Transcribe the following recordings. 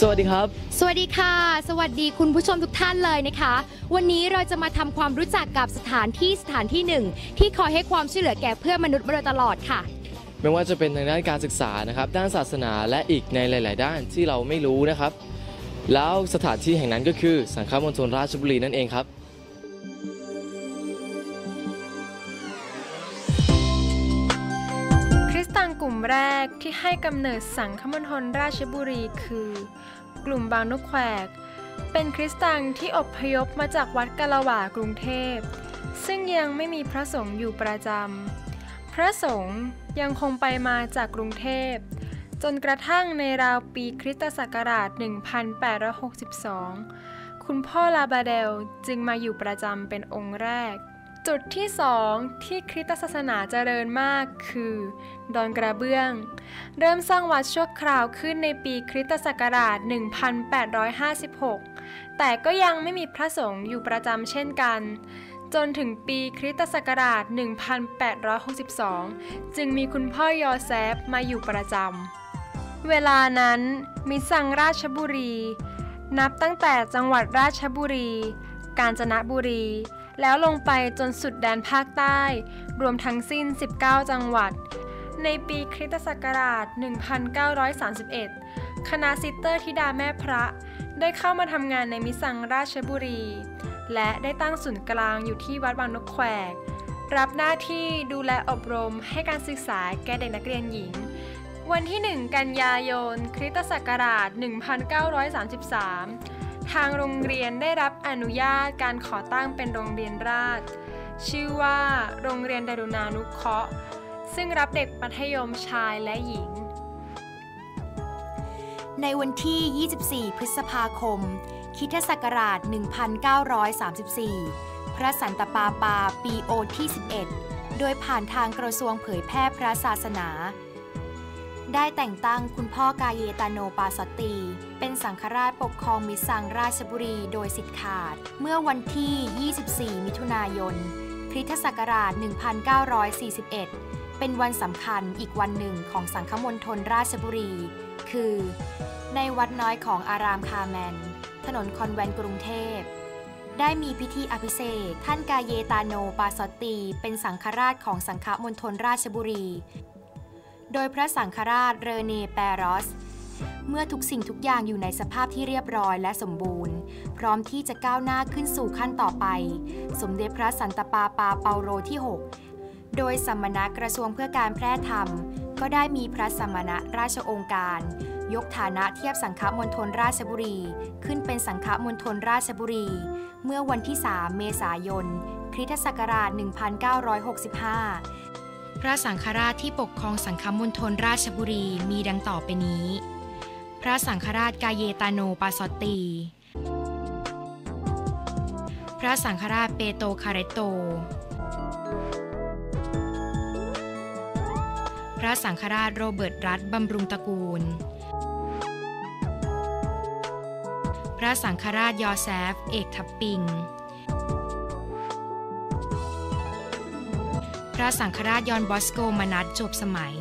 สวัสดีครับ สวัสดีค่ะ สวัสดีคุณผู้ชมทุกท่านเลยนะคะ วันนี้เราจะมาทำความรู้จักกับสถานที่สถานที่หนึ่ง ที่คอยให้ความช่วยเหลือแก่เพื่อนมนุษย์มาโดยตลอดค่ะ ไม่ว่าจะเป็นทางด้านการศึกษานะครับ ด้านศาสนาและอีกในหลาย ๆ ด้านที่เราไม่รู้นะครับ แล้วสถานที่แห่งนั้นก็คือสังฆมณฑลราชบุรีนั่นเองครับคริสตังกลุ่มแรกที่ให้กำเนิดสังฆมณฑลราชบุรีคือ กลุ่มบางนกแควก เป็นคริสตังที่อบพยพมาจากวัดกะละหว่ากรุงเทพ ซึ่งยังไม่มีพระสงฆ์อยู่ประจำ พระสงฆ์ยังคงไปมาจากกรุงเทพ จนกระทั่งในราวปีคริสตศักราช 1862 คุณพ่อลาบาเดลจึงมาอยู่ประจำเป็นองค์แรก จุดที่สองที่คริสตศาสนาเจริญมากคือ ดอนกระเบื้อง เริ่มสร้างวัดชั่วคราวขึ้นในปีคริสตศักราช 1856 แต่ก็ยังไม่มีพระสงฆ์อยู่ประจำเช่นกัน จนถึงปีคริสตศักราช 1862 จึงมีคุณพ่อยอแซฟมาอยู่ประจำ เวลานั้นมิสังราชบุรี นับตั้งแต่จังหวัดราชบุรี กาญจนบุรี แล้วลงไปจนสุดแดนภาคใต้ รวมทั้งสิ้น 19 จังหวัด ในปีคริสตศักราช 1931 คณะซิสเตอร์ธิดาแม่พระ ได้เข้ามาทำงานในมิสังราชบุรี และได้ตั้งศูนย์กลางอยู่ที่วัดบางนกแควก รับหน้าที่ดูแลอบรมให้การศึกษาแก่เด็กนักเรียนหญิง วันที่ 1 กันยายน คริสตศักราช 1933 ทางโรงเรียนได้รับอนุญาตการขอตั้งเป็นโรงเรียนราช ชื่อว่า โรงเรียนดารุณานุเคราะห์ ซึ่งรับเด็กมัธยมชายและหญิง ในวันที่ 24 พฤษภาคมคริสตศักราช 1934 พระสันตะปาปาปีโอที่ 11 โดยผ่านทางกระทรวงเผยแพร่พระศาสนา ได้แต่งตั้งคุณพ่อกาเยตาโนปาสตี เป็นสังฆราชปกครองมิสังราชบุรีโดยสิทธิขาด เมื่อวันที่ 24 มิถุนายนคริสตศักราช 1941 เป็นวันสำคัญอีกวันหนึ่งของสังฆมณฑลราชบุรี คือ ในวัดน้อยของอารามคาแมน ถนนคอนแวนกรุงเทพ ได้มีพิธีอภิเษกท่านกาเยตาโนปาสตี เป็นสังฆราชของสังฆมณฑลราชบุรี โดยพระสังฆราชเรเนแปรอส เมื่อทุกสิ่งทุกอย่างอยู่ในสภาพที่เรียบร้อยและสมบูรณ์ พร้อมที่จะก้าวหน้าขึ้นสู่ขั้นต่อไป สมเด็จพระสันตะปาปาเปาโลที่ 6 โดยสมณกระทรวงเพื่อการแพร่ธรรม ก็ได้มีพระสมณราชองค์การ ยกฐานะเทียบสังฆมณฑลราชบุรี ขึ้นเป็นสังฆมณฑลราชบุรี เมื่อวันที่ 3 เมษายนคริสตศักราช 1965 พระสังฆราชที่ปกครองสังฆมณฑลราชบุรีมีดังต่อไปนี้ พระสังฆราชกาเยตาโนปาสตี พระสังฆราชเปโตคาเรโต พระสังฆราชโรเบิร์ตรัฐบำรุงตระกูล พระสังฆราชยอแซฟ เอกทับปิง ระสังฆราชยอนบอสโกมนัดจบสมัย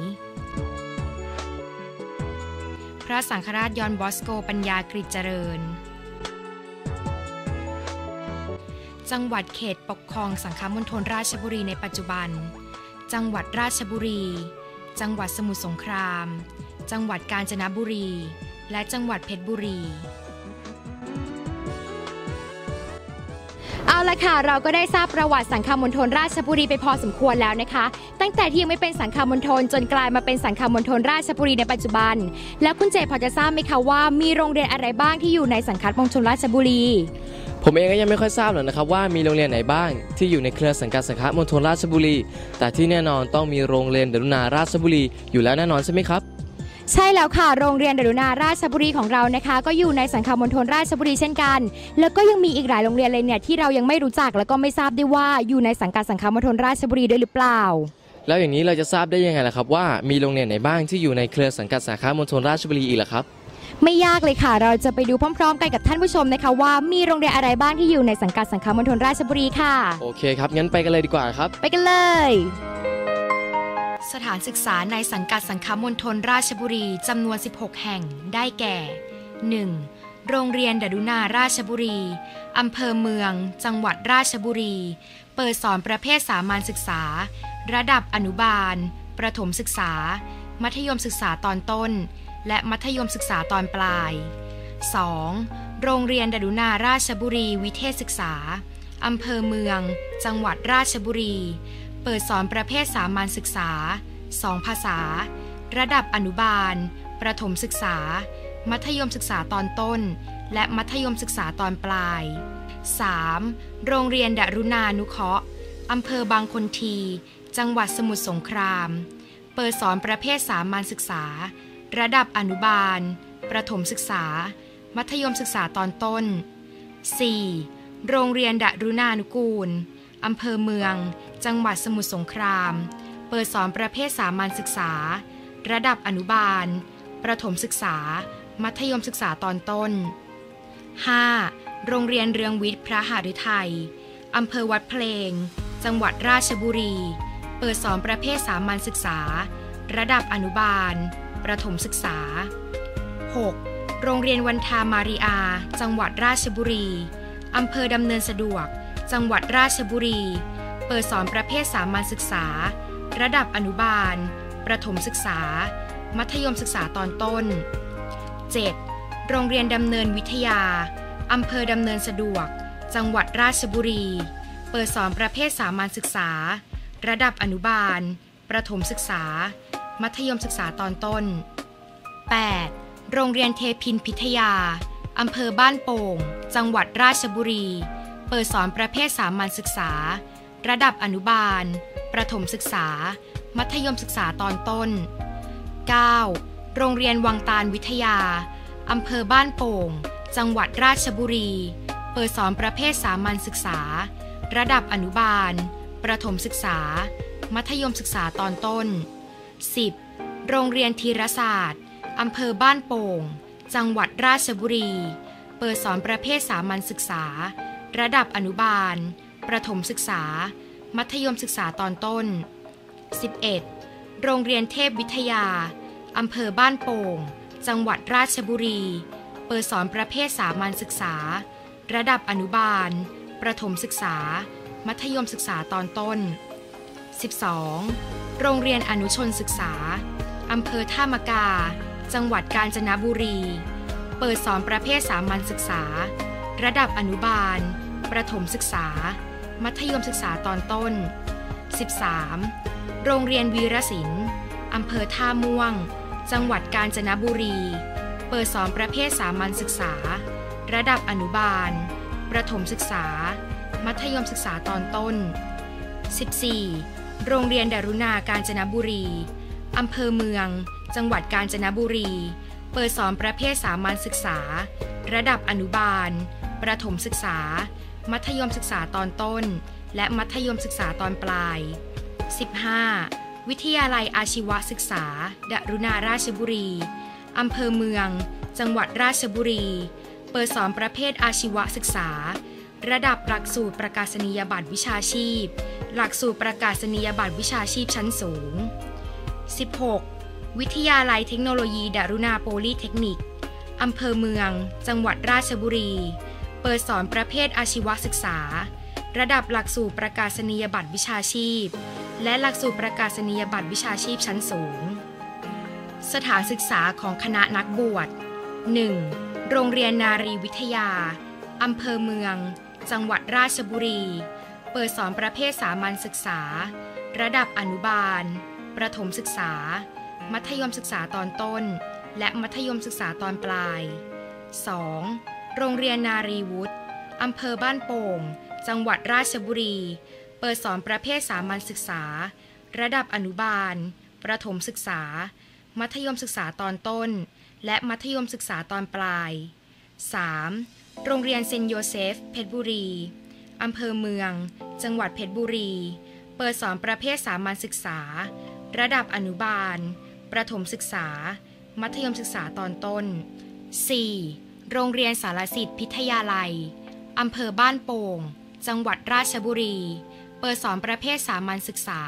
พระสังฆราชยอนบอสโกปัญญากริจเจริญ จังหวัดเขตปกครองสังฆมณฑลราชบุรีในปัจจุบัน จังหวัดราชบุรี จังหวัดสมุทรสงคราม จังหวัดกาญจนบุรี และจังหวัดเพชรบุรี เอาละค่ะ เราก็ได้ทราบประวัติสังฆมณฑลราชบุรีไปพอสมควรแล้วนะคะ ตั้งแต่ที่ยังไม่เป็นสังฆมณฑลจนกลายมาเป็นสังฆมณฑลราชบุรีในปัจจุบัน แล้วคุณเจพอจะทราบไหมคะว่ามีโรงเรียนอะไรบ้างที่อยู่ในสังฆมณฑลราชบุรี ผมเองก็ยังไม่ค่อยทราบหรอกนะครับว่ามีโรงเรียนไหนบ้าง ที่อยู่ในเครือสังกัดสังฆมณฑลราชบุรี แต่ที่แน่นอนต้องมีโรงเรียนเดรุณาราชบุรีอยู่แล้วแน่นอนใช่ไหมครับ ใช่แล้วค่ะ โรงเรียนดารุณาราชบุรีของเรานะคะ ก็อยู่ในสังคมณฑลราชบุรีเช่นกัน แล้วก็ยังมีอีกหลายโรงเรียนเลยเนี่ยที่เรายังไม่รู้จักแล้วก็ไม่ทราบด้วยว่าอยู่ในสังกัดสังคมณฑลราชบุรีด้วยหรือเปล่า แล้วอย่างนี้เราจะทราบได้ยังไงล่ะครับว่ามีโรงเรียนไหนบ้างที่อยู่ในเครือสังกัดสาขามณฑลราชบุรีอีกล่ะครับไม่ยากเลยค่ะ เราจะไปดูพร้อม ๆ กันกับท่านผู้ชมนะคะว่ามีโรงเรียนอะไรบ้างที่อยู่ในสังกัดสังคมณฑลราชบุรีค่ะ โอเคครับงั้นไปกันเลยดีกว่าครับ ไปกันเลย สถานศึกษาในสังกัดสังคมณฑลราชบุรีจำนวน 16 แห่ง ได้แก่ 1. โรงเรียนดดุนาราชบุรี อำเภอเมือง จังหวัดราชบุรี เปิดสอนประเภทสามัญศึกษา ระดับอนุบาล ประถมศึกษา มัธยมศึกษาตอนต้น และมัธยมศึกษาตอนปลาย 2. โรงเรียนดดุนาราชบุรี วิเทศศึกษา อำเภอเมือง จังหวัดราชบุรี เปิดสอนประเภทสามัญศึกษา 2 ภาษา ระดับอนุบาล ประถมศึกษา มัธยมศึกษาตอนต้น และมัธยมศึกษาตอนปลาย 3. โรงเรียนดรุณานุเคราะห์อำเภอบางคนที จังหวัดสมุทรสงคราม เปิดสอนประเภทสามัญศึกษา ระดับอนุบาล ประถมศึกษา มัธยมศึกษาตอนต้น 4. โรงเรียนดรุณานุกูลอำเภอเมือง จังหวัดสมุทรสงคราม เปิดสอนประเภทสามัญศึกษา ระดับอนุบาล ประถมศึกษา มัธยมศึกษาตอนต้น 5. โรงเรียนเรืองวิทย์พระหฤทัยอำเภอวัดเพลง จังหวัดราชบุรี เปิดสอนประเภทสามัญศึกษา ระดับอนุบาล ประถมศึกษา 6. โรงเรียนวันทามาริอา จังหวัดราชบุรีอำเภอดำเนินสะดวก จังหวัดราชบุรี เปิดสอนประเภทสามัญศึกษา ระดับอนุบาล ประถมศึกษา มัธยมศึกษาตอนต้น 7. โรงเรียนดำเนินวิทยา อำเภอดำเนินสะดวก จังหวัดราชบุรี เปิดสอนประเภทสามัญศึกษา ระดับอนุบาล ประถมศึกษา มัธยมศึกษาตอนต้น 8. โรงเรียนเทพินพิทยา อำเภอบ้านโป่ง จังหวัดราชบุรี เปิดสอนประเภทสามัญศึกษา ระดับอนุบาล ประถมศึกษา มัธยมศึกษาตอนต้น 9. โรงเรียนวังตาลวิทยา อำเภอบ้านโป่ง จังหวัดราชบุรี เปิดสอนประเภทสามัญศึกษา ระดับอนุบาล ประถมศึกษา มัธยมศึกษาตอนต้น 10. โรงเรียนธีรศาสตร์ อำเภอบ้านโป่ง จังหวัดราชบุรี เปิดสอนประเภทสามัญศึกษา ระดับอนุบาล ประถมศึกษา มัธยมศึกษาตอนต้น 11. โรงเรียนเทพวิทยา อำเภอบ้านโป่ง จังหวัดราชบุรี เปิดสอนประเภทสามัญศึกษา ระดับอนุบาล ประถมศึกษา มัธยมศึกษาตอนต้น 12. โรงเรียนอนุชนศึกษา อำเภอท่ามกา จังหวัดกาญจนบุรี เปิดสอนประเภทสามัญศึกษา ระดับอนุบาล ประถมศึกษา มัธยมศึกษาตอนต้น 13. โรงเรียนวีรศิลป์อำเภอท่าม่วง จังหวัดกาญจนบุรี เปิดสอนประเภทสามัญศึกษา ระดับอนุบาล ประถมศึกษา มัธยมศึกษาตอนต้น 14. โรงเรียนดารุณาการจนบุรี อำเภอเมือง จังหวัดกาญจนบุรี เปิดสอนประเภทสามัญศึกษา ระดับอนุบาล ประถมศึกษา มัธยมศึกษาตอนต้น และมัธยมศึกษาตอนปลาย 15. วิทยาลัยอาชีวศึกษา ดรุณาราชบุรี อำเภอเมือง จังหวัดราชบุรี เปิดสอนประเภทอาชีวศึกษา ระดับหลักสูตรประกาศนียบัตรวิชาชีพ หลักสูตรประกาศนียบัตรวิชาชีพชั้นสูง 16. วิทยาลัยเทคโนโลยีดรุณาโปลีเทคนิค อำเภอเมือง จังหวัดราชบุรี ปิดสอนประเภทอาชีวศึกษา ระดับหลักสูตรประกาศนียบัตรวิชาชีพ และหลักสูตรประกาศนียบัตรวิชาชีพชั้นสูง สถานศึกษาของคณะนักบวช 1. โรงเรียนนารีวิทยา อำเภอเมือง จังหวัดราชบุรี เปิดสอนประเภทสามัญศึกษา ระดับอนุบาล ประถมศึกษา มัธยมศึกษาตอนต้น และมัธยมศึกษาตอนปลาย 2. โรงเรียนนารีวุฒิอำเภอบ้านโป่ง จังหวัดราชบุรี เปิดสอนประเภทสามัญศึกษา ระดับอนุบาล ประถมศึกษา มัธยมศึกษาตอนต้น และมัธยมศึกษาตอนปลาย 3. โรงเรียนเซนโยเซฟ เพชรบุรี อำเภอเมือง จังหวัดเพชรบุรี เปิดสอนประเภทสามัญศึกษา ระดับอนุบาล ประถมศึกษา มัธยมศึกษาตอนต้น 4. โรงเรียนสารสิทธิ์พิทยาลัย อำเภอบ้านโป่ง จังหวัดราชบุรี เปิดสอนประเภทสามัญศึกษา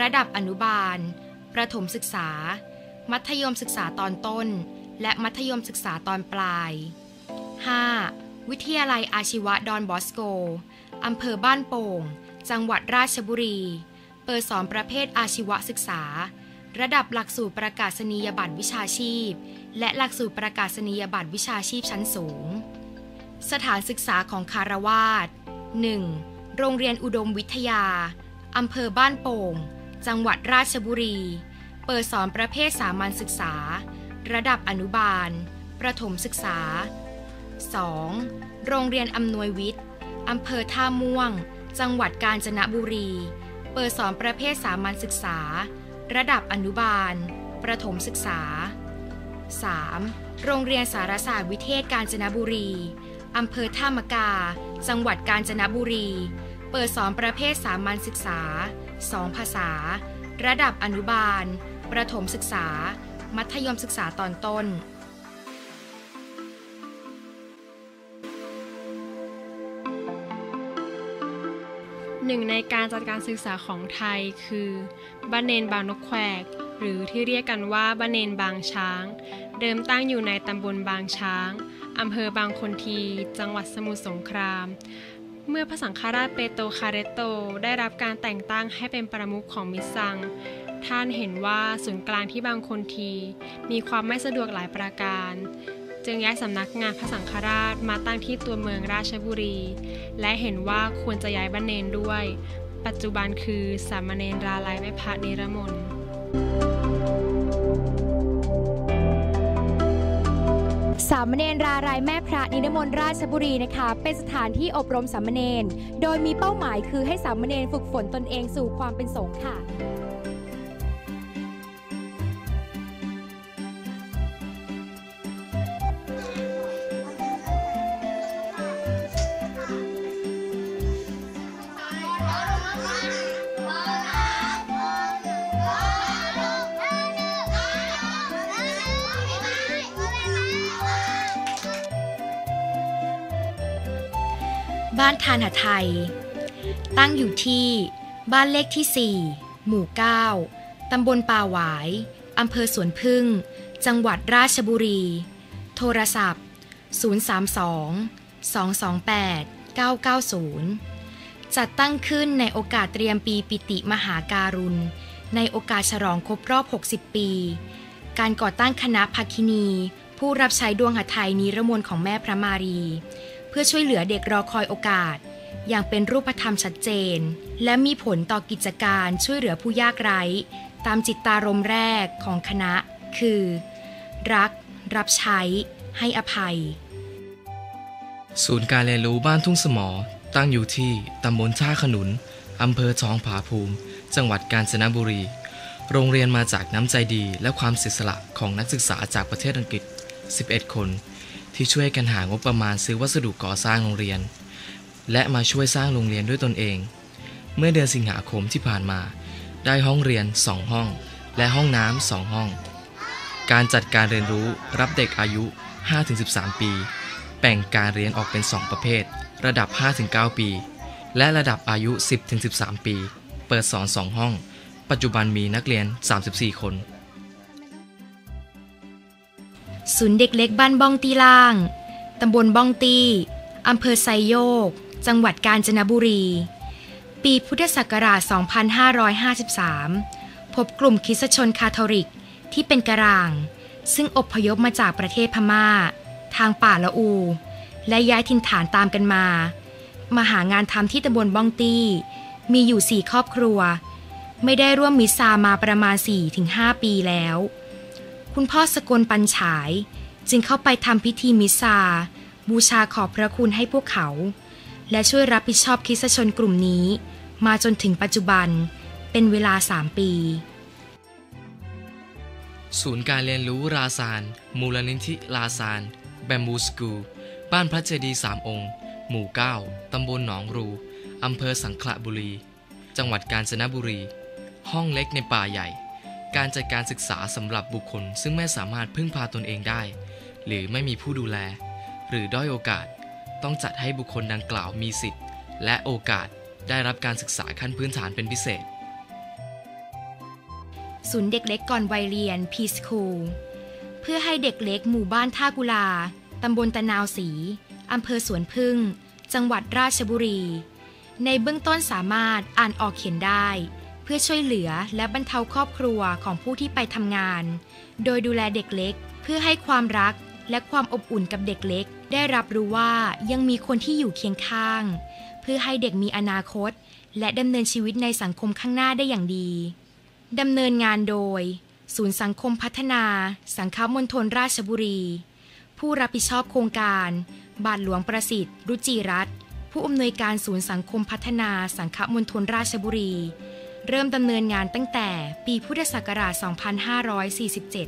ระดับอนุบาล ประถมศึกษา มัธยมศึกษาตอนต้น และมัธยมศึกษาตอนปลาย 5. วิทยาลัยอาชีวะดอนบอสโก อำเภอบ้านโป่ง จังหวัดราชบุรี เปิดสอนประเภทอาชีวศึกษา ระดับหลักสูตรประกาศนียบัตรวิชาชีพ และหลักสูตรประกาศนียบัตรวิชาชีพชั้นสูง สถานศึกษาของคารวาส 1. โรงเรียนอุดมวิทยา อำเภอบ้านโป่ง จังหวัดราชบุรี เปิดสอนประเภทสามัญศึกษา ระดับอนุบาล ประถมศึกษา 2. โรงเรียนอำนวยวิทย์ อำเภอท่าม่วง จังหวัดกาญจนบุรี เปิดสอนประเภทสามัญศึกษา ระดับอนุบาล ประถมศึกษา 3. โรงเรียนสารศาสตร์วิเทศกาญจนบุรีอำเภอท่ามกา จังหวัดกาญจนบุรี เปิดสอนประเภทสามัญศึกษา 2 ภาษา ระดับอนุบาล ประถมศึกษา มัธยมศึกษาตอนต้น หนึ่งในการจัดการศึกษาของไทยคือบ้านเนนบางนกแควก หรือที่เรียกกันว่าบ้านเนนบางช้าง เดิมตั้งอยู่ในตำบลบางช้างอำเภอบางคนที จังหวัดสมุทรสงคราม เมื่อพระสังฆราชเปโตคาเรโตได้รับการแต่งตั้งให้เป็นประมุขของมิตรซัง ท่านเห็นว่าศูนย์กลางที่บางคนที มีความไม่สะดวกหลายประการ จึงย้ายสำนักงานพระสังฆราชมาตั้งที่ตัวเมืองราชบุรี และเห็นว่าควรจะย้ายบ้านเนนด้วย ปัจจุบันคือสามเณรราลัยแม่พระนิรมนสามเณรรารายแม่พระนิรมนต์ราชบุรีนะคะ เป็นสถานที่อบรมสามเณรโดยมีเป้าหมายคือให้สามเณรฝึกฝนตนเองสู่ความเป็นสงฆ์ค่ะ บ้านทานหไทย ตั้งอยู่ที่บ้านเลขที่ 4 หมู่ 9 ตำบลป่าหวาย อำเภอสวนพึ่ง จังหวัดราชบุรี โทรศัพท์ 032 228 990 จัดตั้งขึ้นในโอกาสเตรียมปีปิติมหาการุณ ในโอกาสฉลองครบรอบ 60 ปี การก่อตั้งคณะภาคินี ผู้รับใช้ดวงหทัยนิรมนของแม่พระมารี เพื่อช่วยเหลือเด็กรอคอยโอกาส อย่างเป็นรูปธรรมชัดเจน และมีผลต่อกิจการช่วยเหลือผู้ยากไร้ ตามจิตตารมแรกของคณะ คือ รัก รับใช้ ให้อภัย ศูนย์การเรียนรู้บ้านทุ่งสมอ ตั้งอยู่ที่ตำบลท่าขนุน อำเภอทองผาภูมิ จังหวัดกาญจนบุรี โรงเรียนมาจากน้ำใจดีและความเสียสละของนักศึกษาจากประเทศอังกฤษ 11 คน ที่ช่วยกันหางบประมาณซื้อวัสดุก่อสร้างโรงเรียน และมาช่วยสร้างโรงเรียนด้วยตนเอง เมื่อเดือนสิงหาคมที่ผ่านมา ได้ห้องเรียน 2 ห้อง และห้องน้ำ2ห้อง การจัดการเรียนรู้รับเด็กอายุ 5-13 ปี แบ่งการเรียนออกเป็น 2 ประเภท ระดับ 5-9 ปี และระดับอายุ 10-13 ปี เปิดสอน 2 ห้อง ปัจจุบันมีนักเรียน 34 คน ศูนย์เด็กเล็กบ้านบ้องตีล่าง ตำบลบ้องตีอำเภอไซโยก จังหวัดกาญจนบุรี ปีพุทธศักราช 2553 พบกลุ่มคริสชนคาทอลิกที่เป็นกระร่าง ซึ่งอพยพมาจากประเทศพม่า ทางป่าละอู และย้ายถิ่นฐานตามกันมา มาหางานทำที่ตำบลบ้องตี้ มีอยู่สี่ครอบครัว ไม่ได้ร่วมมิสซามาประมาณ 4-5 ปีแล้ว คุณพ่อสกลปัญฉาย จึงเข้าไปทำพิธีมิสซา บูชาขอบพระคุณให้พวกเขา และช่วยรับผิดชอบคิสชนกลุ่มนี้ มาจนถึงปัจจุบันเป็นเวลา 3 ปีศูนย์การเรียนรู้ราซาน มูลนิธิราซาน แบมบูสกู บ้านพระเจดีย์สามองค์ หมู่ 9 ตำบลหนองรูอำเภอสังขละบุรี จังหวัดกาญจนบุรี ห้องเล็กในป่าใหญ่ การจัดการศึกษาสำหรับบุคคล ซึ่งไม่สามารถพึ่งพาตนเองได้ หรือไม่มีผู้ดูแล หรือด้อยโอกาส ต้องจัดให้บุคคลดังกล่าวมีสิทธิ์ และโอกาสได้รับการศึกษาขั้นพื้นฐานเป็นพิเศษ ศูนย์เด็กเล็กก่อนวัยเรียนพีสคูลเพื่อให้เด็กเล็กหมู่บ้านท่ากุลา ตำบลตะนาวศรีอำเภอสวนพึ่ง จังหวัดราชบุรี ในเบื้องต้นสามารถอ่านออกเขียนได้ เพื่อช่วยเหลือและบรรเทาครอบครัวของผู้ที่ไปทำงาน โดยดูแลเด็กเล็ก เพื่อให้ความรักและความอบอุ่นกับเด็กเล็ก ได้รับรู้ว่ายังมีคนที่อยู่เคียงข้าง เพื่อให้เด็กมีอนาคต และดำเนินชีวิตในสังคมข้างหน้าได้อย่างดีดำเนินงานโดย ศูนย์สังคมพัฒนา สังคมณฑลราชบุรี ผู้รับผิดชอบโครงการ บาทหลวงประสิทธิ์ รุจิรัตน์ผู้อำนวยการศูนย์สังคมพัฒนาสังคมณฑลราชบุรี เริ่มดำเนินงานตั้งแต่ปีพุทธศักราช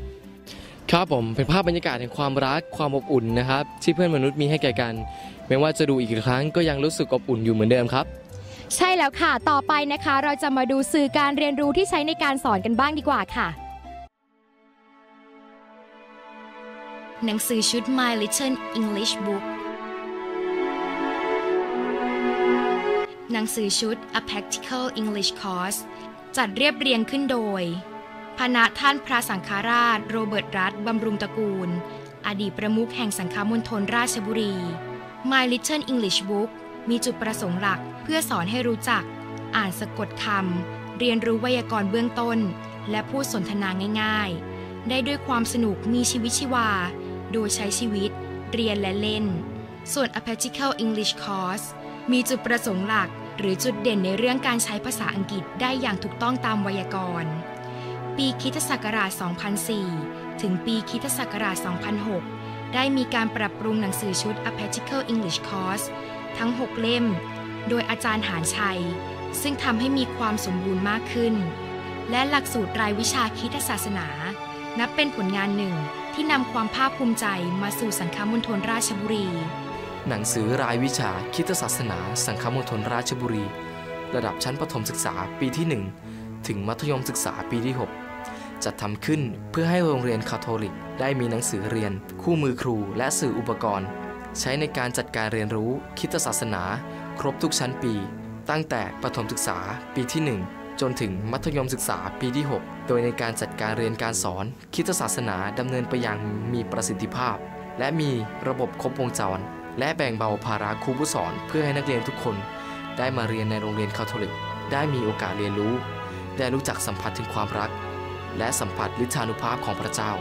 2547 ครับผมเป็นภาพบรรยากาศแห่งความรักความอบอุ่นนะครับที่เพื่อนมนุษย์มีให้แก่กันไม่ว่าจะดูอีกครั้งก็ยังรู้สึกอบอุ่นอยู่เหมือนเดิมครับใช่แล้วค่ะ ต่อไปนะคะ เราจะมาดูสื่อการเรียนรู้ที่ใช้ในการสอนกันบ้างดีกว่าค่ะ หนังสือชุด My Little English Book หนังสือชุด A Practical English Course จัดเรียบเรียงขึ้นโดยพระนาท่านพระสังฆราช โรเบิร์ตรัตบำรุงตระกูล อดีตประมุขแห่งสังฆมณฑลราชบุรี My Little English Book มีจุดประสงค์หลักเพื่อสอนให้รู้จัก อ่านสะกดคำ เรียนรู้ไวยากรณ์เบื้องต้น และพูดสนทนาง่าย ๆ ได้ด้วยความสนุกมีชีวิตชีวา โดยใช้ชีวิต เรียนและเล่น ส่วน A Practical English Course มีจุดประสงค์หลักหรือจุดเด่นในเรื่องการใช้ภาษาอังกฤษได้อย่างถูกต้องตามไวยากรณ์ ปีคริสตศักราช 2004 ถึงปีคริสตศักราช 2006 ได้มีการปรับปรุงหนังสือชุด A Practical English Course ทั้ง 6 เล่ม โดยอาจารย์หานชัย ซึ่งทำให้มีความสมบูรณ์มากขึ้น และหลักสูตรรายวิชาคริสตศาสนา นับเป็นผลงานหนึ่ง ที่นำความภาคภูมิใจมาสู่สังฆมณฑลราชบุรี หนังสือรายวิชาคิดศาสนา สังฆมณฑลราชบุรี ระดับชั้นประถมศึกษาปีที่ 1 ถึงมัธยมศึกษาปีที่ 6 จัดทำขึ้นเพื่อให้โรงเรียนคาทอลิก ได้มีหนังสือเรียน คู่มือครูและสื่ออุปกรณ์ ใช้ในการจัดการเรียนรู้คิดศาสนา ครบทุกชั้นปี ตั้งแต่ประถมศึกษาปีที่ 1 จนถึงมัธยมศึกษาปีที่ 6 โดยในการจัดการเรียนการสอนคิดศาสนาดำเนินไปอย่างมีประสิทธิภาพ และมีระบบครบวงจร และแบ่งเบาภาระครูผู้สอนเพื่อให้นักเรียนทุกคน ได้มาเรียนในโรงเรียนคาทอลิก ได้มีโอกาสเรียนรู้ ได้รู้จักสัมผัสถึงความรัก และสัมผัสฤทธานุภาพของพระเจ้า